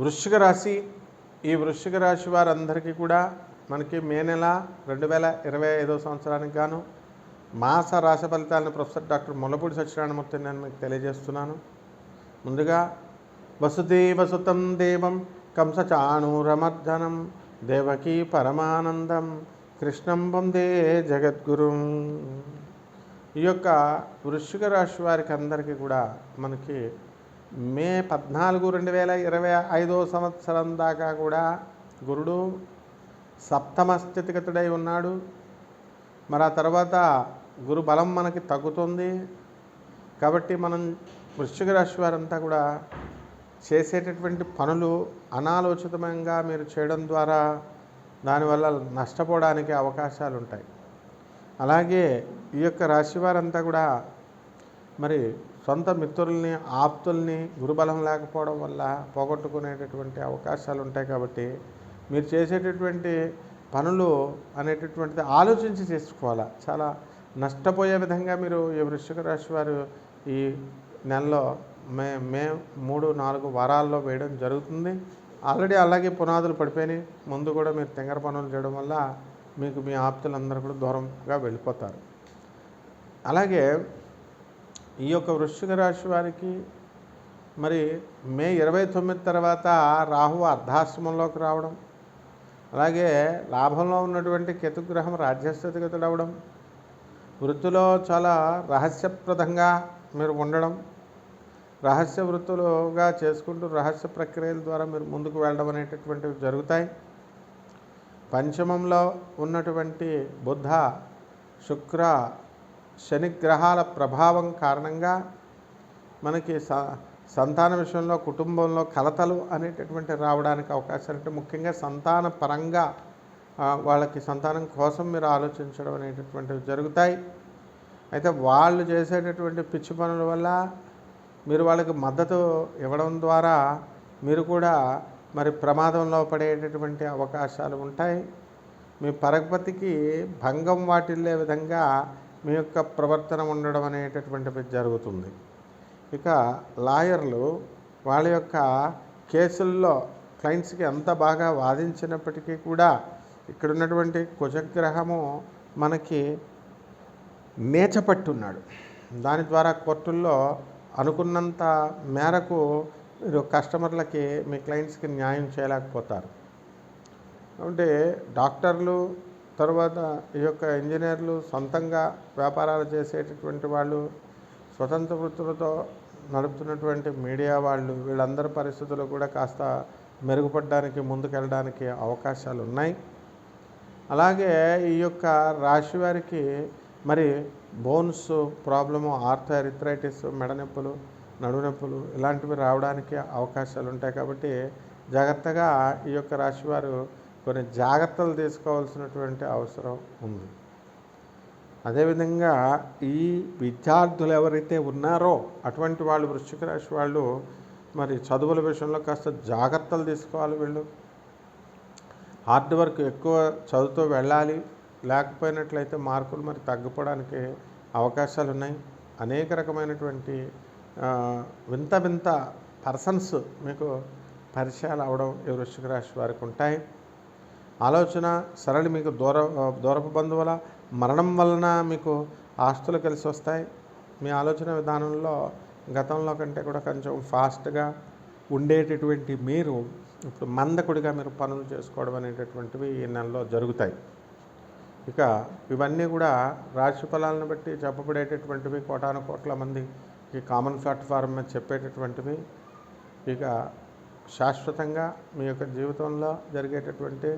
వృశ్చిక రాశి ఈ వృశ్చిక రాశి వారందరికీ కూడా మనకి మే నెల రెండు వేల ఇరవై ఐదో సంవత్సరానికి గాను మాస రాశి ఫలితాలను ప్రొఫెసర్ డాక్టర్ ములపూడి సత్యనారాయణమూర్తి నేను మీకు తెలియజేస్తున్నాను. ముందుగా వసుదేవసుతం దేవం కంసచాణూరమర్దనం దేవకీ పరమానందం కృష్ణం వందే జగద్గురు. ఈ యొక్క వృశ్చిక రాశి వారికి అందరికీ కూడా మనకి మే పద్నాలుగు రెండు వేల ఇరవై ఐదో సంవత్సరం దాకా కూడా గురుడు సప్తమ స్థితిగతుడై ఉన్నాడు. మరి ఆ తర్వాత గురు బలం మనకి తగ్గుతుంది. కాబట్టి మనం వృశ్చిక రాశి వారంతా కూడా చేసేటటువంటి పనులు అనాలోచితంగా మీరు చేయడం ద్వారా దానివల్ల నష్టపోవడానికి అవకాశాలు ఉంటాయి అలాగే ఈ యొక్క రాశి వారంతా కూడా మరి సొంత మిత్రుల్ని ఆప్తుల్ని గురుబలం లేకపోవడం వల్ల పోగొట్టుకునేటటువంటి అవకాశాలు ఉంటాయి కాబట్టి మీరు చేసేటటువంటి పనులు అనేటటువంటిది ఆలోచించి చేసుకోవాలా. చాలా నష్టపోయే విధంగా మీరు ఈ వృశ్చిక రాశి వారు ఈ నెలలో మే మే మూడు నాలుగు వారాల్లో వేయడం జరుగుతుంది. ఆల్రెడీ అలాగే పునాదులు పడిపోయినాయి. ముందు కూడా మీరు తెంగర పనులు చేయడం వల్ల మీకు మీ ఆప్తులందరూ కూడా దూరంగా వెళ్ళిపోతారు. అలాగే ఈ యొక్క వృశ్చిక రాశి వారికి మరి మే ఇరవై తొమ్మిది తర్వాత రాహు అర్ధాశ్రమంలోకి రావడం అలాగే లాభంలో ఉన్నటువంటి కేతుగ్రహం రాజ్యస్థితిగతుడవడం వృత్తిలో చాలా రహస్యప్రదంగా మీరు ఉండడం రహస్య వృత్తులుగా చేసుకుంటూ రహస్య ప్రక్రియల ద్వారా మీరు ముందుకు వెళ్ళడం అనేటటువంటివి జరుగుతాయి. పంచమంలో ఉన్నటువంటి బుద్ధ శుక్ర శనిగ్రహాల ప్రభావం కారణంగా మనకి స సంతాన విషయంలో కుటుంబంలో కలతలు అనేటటువంటి రావడానికి అవకాశాలు అంటే ముఖ్యంగా సంతాన పరంగా వాళ్ళకి సంతానం కోసం మీరు ఆలోచించడం అనేటటువంటివి జరుగుతాయి. అయితే వాళ్ళు చేసేటటువంటి పిచ్చి పనుల వల్ల మీరు వాళ్ళకి మద్దతు ఇవ్వడం ద్వారా మీరు కూడా మరి ప్రమాదంలో పడేటటువంటి అవకాశాలు ఉంటాయి. మీ పరగపతికి భంగం వాటిల్లే విధంగా మీ యొక్క ప్రవర్తన ఉండడం అనేటటువంటిది జరుగుతుంది. ఇక లాయర్లు వాళ్ళ యొక్క కేసుల్లో క్లయింట్స్కి ఎంత బాగా వాదించినప్పటికీ కూడా ఇక్కడ ఉన్నటువంటి కుజగ్రహము మనకి నేచపట్టున్నాడు దాని ద్వారా కోర్టుల్లో అనుకున్నంత మేరకు మీరు కస్టమర్లకి మీ క్లయింట్స్కి న్యాయం చేయలేకపోతారు. అంటే డాక్టర్లు తర్వాత ఈ యొక్క ఇంజనీర్లు సొంతంగా వ్యాపారాలు చేసేటటువంటి వాళ్ళు స్వతంత్ర వృత్తులతో నడుపుతున్నటువంటి మీడియా వాళ్ళు వీళ్ళందరి పరిస్థితులు కూడా కాస్త మెరుగుపడడానికి ముందుకెళ్ళడానికి అవకాశాలు ఉన్నాయి. అలాగే ఈ యొక్క రాశి వారికి మరి బోన్స్ ప్రాబ్లము ఆర్థరైటిస్ మెడనొప్పులు నడునొప్పులు ఇలాంటివి రావడానికి అవకాశాలు ఉంటాయి కాబట్టి జాగ్రత్తగా ఈ యొక్క రాశి వారు కొన్ని జాగ్రత్తలు తీసుకోవాల్సినటువంటి అవసరం ఉంది. అదేవిధంగా ఈ విద్యార్థులు ఎవరైతే ఉన్నారో అటువంటి వాళ్ళు వృశ్చిక రాశి వాళ్ళు మరి చదువుల విషయంలో కాస్త జాగ్రత్తలు తీసుకోవాలి వీళ్ళు. హార్డ్ వర్క్ ఎక్కువ చదువుతూ వెళ్ళాలి లేకపోయినట్లయితే మార్కులు మరి తగ్గిపోవడానికి అవకాశాలు ఉన్నాయి. అనేక రకమైనటువంటి వింత వింత పర్సన్స్ మీకు పరిచయాలు అవడం ఈ వృశ్చిక రాశి వారికి ఉంటాయి. ఆలోచన సరళి మీకు దూర దూరపు బంధువుల మరణం వలన మీకు ఆస్తులు కలిసి వస్తాయి. మీ ఆలోచన విధానంలో గతంలో కంటే కూడా కొంచెం ఫాస్ట్గా ఉండేటటువంటి మీరు ఇప్పుడు మందకుడిగా మీరు పనులు చేసుకోవడం అనేటటువంటివి ఈ నెలలో జరుగుతాయి. ఇక ఇవన్నీ కూడా రాశి ఫలాలను బట్టి చెప్పబడేటటువంటివి కోటాను కోట్ల మందికి కామన్ ప్లాట్ఫామ్ మీద చెప్పేటటువంటివి. ఇక శాశ్వతంగా మీ యొక్క జీవితంలో జరిగేటటువంటి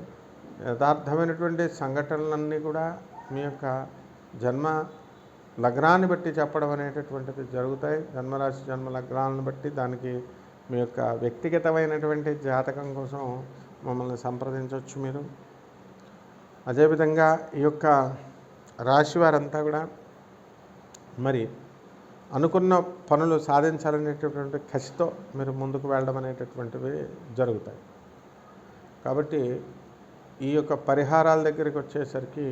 యథార్థమైనటువంటి సంఘటనలన్నీ కూడా మీ యొక్క జన్మ లగ్నాన్ని బట్టి చెప్పడం అనేటటువంటిది జరుగుతాయి. జన్మరాశి జన్మ లగ్నాలను బట్టి దానికి మీ యొక్క వ్యక్తిగతమైనటువంటి జాతకం కోసం మమ్మల్ని సంప్రదించవచ్చు మీరు. అదేవిధంగా ఈ యొక్క రాశి వారంతా కూడా మరి అనుకున్న పనులు సాధించాలనేటటువంటి కసితో మీరు ముందుకు వెళ్ళడం అనేటటువంటివి జరుగుతాయి. కాబట్టి ఈ యొక్క పరిహారాల దగ్గరికి వచ్చేసరికి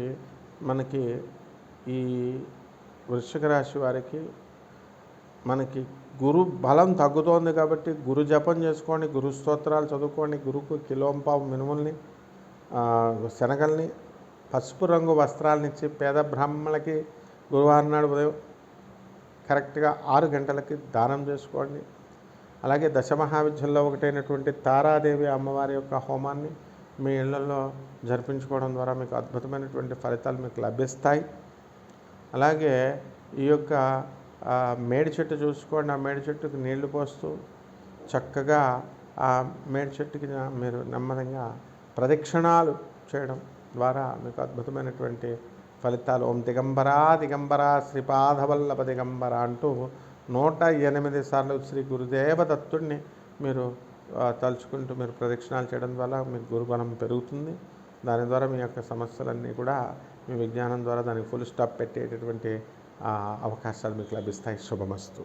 మనకి ఈ వృషిక రాశి వారికి మనకి గురు బలం తగ్గుతోంది కాబట్టి గురు జపం చేసుకోండి గురు స్తోత్రాలు చదువుకోండి గురుకు కిలోంపావు మినుముల్ని శనగల్ని పసుపు రంగు వస్త్రాలను ఇచ్చి పేద బ్రాహ్మణులకి గురువారం నాడు ఉదయం కరెక్ట్గా ఆరు గంటలకి దానం చేసుకోండి. అలాగే దశమహావిద్యల్లో ఒకటైనటువంటి తారాదేవి అమ్మవారి యొక్క హోమాన్ని మీ ఇళ్ళలో జరిపించుకోవడం ద్వారా మీకు అద్భుతమైనటువంటి ఫలితాలు మీకు లభిస్తాయి. అలాగే ఈ యొక్క మేడి చెట్టు చూసుకోండి. ఆ మేడి చెట్టుకు నీళ్ళు పోస్తూ చక్కగా ఆ మేడి చెట్టుకి మీరు నెమ్మదిగా ప్రదక్షిణాలు చేయడం ద్వారా మీకు అద్భుతమైనటువంటి ఫలితాలు. ఓం దిగంబరా దిగంబరా శ్రీపాదవల్లభ దిగంబర అంటూ నూట ఎనిమిది సార్లు శ్రీ గురుదేవ దత్తుడిని మీరు తలుచుకుంటూ మీరు ప్రదక్షిణాలు చేయడం ద్వారా మీకు గురుబలం పెరుగుతుంది. దాని ద్వారా మీ యొక్క సమస్యలన్నీ కూడా మీ విజ్ఞానం ద్వారా దానికి ఫుల్ స్టాప్ పెట్టేటటువంటి అవకాశాలు మీకు లభిస్తాయి. శుభమస్తు.